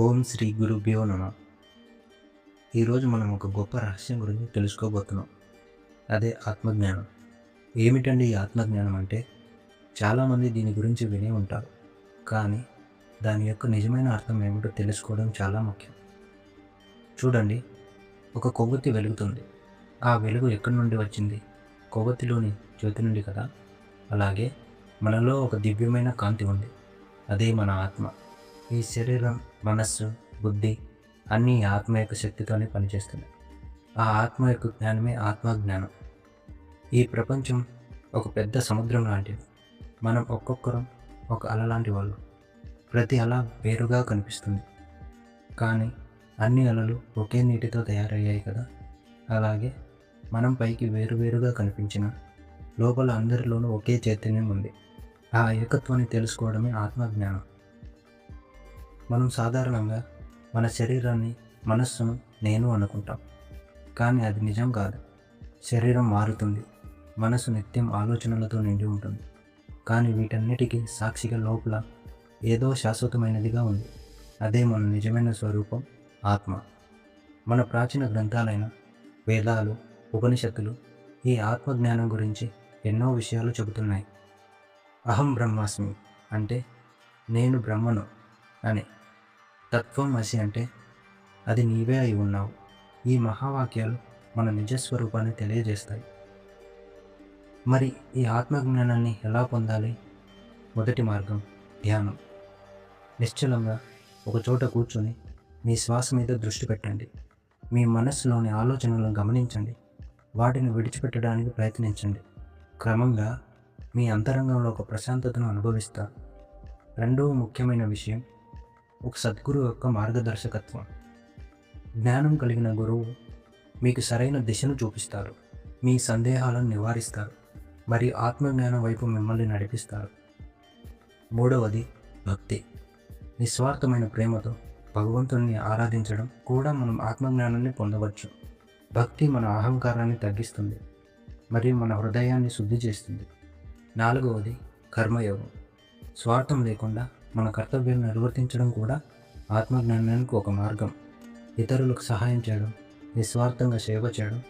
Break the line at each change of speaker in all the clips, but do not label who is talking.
ఓం శ్రీ గురుభ్యో నమ. ఈరోజు మనం ఒక గొప్ప రహస్యం గురించి తెలుసుకోబోతున్నాం. అదే ఆత్మజ్ఞానం. ఏమిటండి ఈ ఆత్మజ్ఞానం అంటే? చాలామంది దీని గురించి వినే ఉంటారు. కానీ దాని యొక్క నిజమైన అర్థం ఏమిటో తెలుసుకోవడం చాలా ముఖ్యం. చూడండి ఒక కొవ్వొత్తి వెలుగుతుంది. ఆ వెలుగు ఎక్కడి నుండి వచ్చింది? కొవ్వొత్తిలోని జ్యోతి నుండి కదా? అలాగే మనలో ఒక దివ్యమైన కాంతి ఉంది. అదే మన ఆత్మ. ఈ శరీరం మనస్సు బుద్ధి అన్నీ ఆత్మ యొక్క శక్తితోనే పనిచేస్తున్నాయి. ఆ ఆత్మ యొక్క జ్ఞానమే ఆత్మజ్ఞానం. ఈ ప్రపంచం ఒక పెద్ద సముద్రం లాంటిది. మనం ఒక్కొక్కరం ఒక అల లాంటి వాళ్ళు. ప్రతి అల వేరుగా కనిపిస్తుంది. కానీ అన్ని అలలు ఒకే నీటితో తయారయ్యాయి కదా? అలాగే మనం పైకి వేరువేరుగా కనిపించిన లోపల అందరిలోనూ ఒకే చైతన్యం ఉంది. ఆ ఏకత్వాన్ని తెలుసుకోవడమే ఆత్మజ్ఞానం. మనం సాధారణంగా మన శరీరాన్ని మనస్సును నేను అనుకుంటాం. కానీ అది నిజం కాదు. శరీరం మారుతుంది. మనసు నిత్యం ఆలోచనలతో నిండి ఉంటుంది. కానీ వీటన్నిటికీ సాక్షిగా లోపల ఏదో శాశ్వతమైనదిగా ఉంది. అదే మన నిజమైన స్వరూపం ఆత్మ. మన ప్రాచీన గ్రంథాలైన వేదాలు ఉపనిషత్తులు ఈ ఆత్మజ్ఞానం గురించి ఎన్నో విషయాలు చెబుతున్నాయి. అహం బ్రహ్మాస్మి అంటే నేను బ్రహ్మను. అని. తత్వం వసి అంటే అది నీవే అయి ఉన్నావు. ఈ మహావాక్యాలు మన నిజస్వరూపాన్ని తెలియజేస్తాయి. మరి ఈ ఆత్మజ్ఞానాన్ని ఎలా పొందాలి? మొదటి మార్గం ధ్యానం. నిశ్చలంగా ఒకచోట కూర్చొని మీ శ్వాస మీద దృష్టి పెట్టండి. మీ మనస్సులోని ఆలోచనలను గమనించండి. వాటిని విడిచిపెట్టడానికి ప్రయత్నించండి. క్రమంగా మీ అంతరంగంలో ఒక ప్రశాంతతను అనుభవిస్తారు రెండవ ముఖ్యమైన విషయం ఒక సద్గురు యొక్క మార్గదర్శకత్వం. జ్ఞానం కలిగిన గురువు మీకు సరైన దిశను చూపిస్తారు. మీ సందేహాలను నివారిస్తారు. మరియు ఆత్మజ్ఞానం వైపు మిమ్మల్ని నడిపిస్తారు. మూడవది భక్తి. నిస్వార్థమైన ప్రేమతో భగవంతుణ్ణి ఆరాధించడం కూడా మనం ఆత్మజ్ఞానాన్ని పొందవచ్చు. భక్తి మన అహంకారాన్ని తగ్గిస్తుంది. మరియు మన హృదయాన్ని శుద్ధి చేస్తుంది. నాలుగవది కర్మయోగం. స్వార్థం లేకుండా మన కర్తవ్యాలను నిర్వర్తించడం కూడా ఆత్మజ్ఞానానికి ఒక మార్గం. ఇతరులకు సహాయం చేయడం నిస్వార్థంగా సేవ చేయడం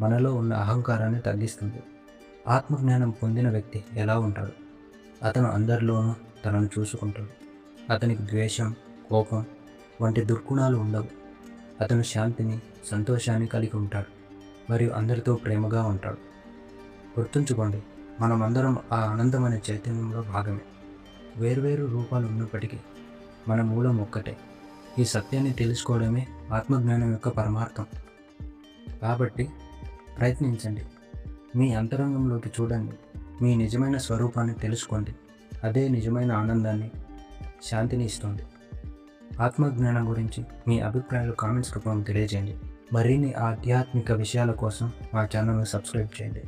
మనలో ఉన్న అహంకారాన్ని తగ్గిస్తుంది. ఆత్మజ్ఞానం పొందిన వ్యక్తి ఎలా ఉంటాడు? అతను అందరిలోనూ తనను చూసుకుంటాడు. అతనికి ద్వేషం కోపం వంటి దుర్గుణాలు ఉండవు. అతను శాంతిని సంతోషాన్ని కలిగి ఉంటాడు మరియు అందరితో ప్రేమగా ఉంటాడు. గుర్తుంచుకోండి మనమందరం ఆ ఆనందమైన చైతన్యంలో భాగమే. వేర్వేరు రూపాలు ఉన్నప్పటికీ మన మూలం ఒక్కటే. ఈ సత్యాన్ని తెలుసుకోవడమే ఆత్మజ్ఞానం యొక్క పరమార్థం. కాబట్టి ప్రయత్నించండి. మీ అంతరంగంలోకి చూడండి. మీ నిజమైన స్వరూపాన్ని తెలుసుకోండి. అదే నిజమైన ఆనందాన్ని శాంతిని ఇస్తుంది. ఆత్మజ్ఞానం గురించి మీ అభిప్రాయాలు కామెంట్స్ రూపంలో తెలియజేయండి. మరిన్ని ఆధ్యాత్మిక విషయాల కోసం మా ఛానల్ను సబ్స్క్రైబ్ చేయండి.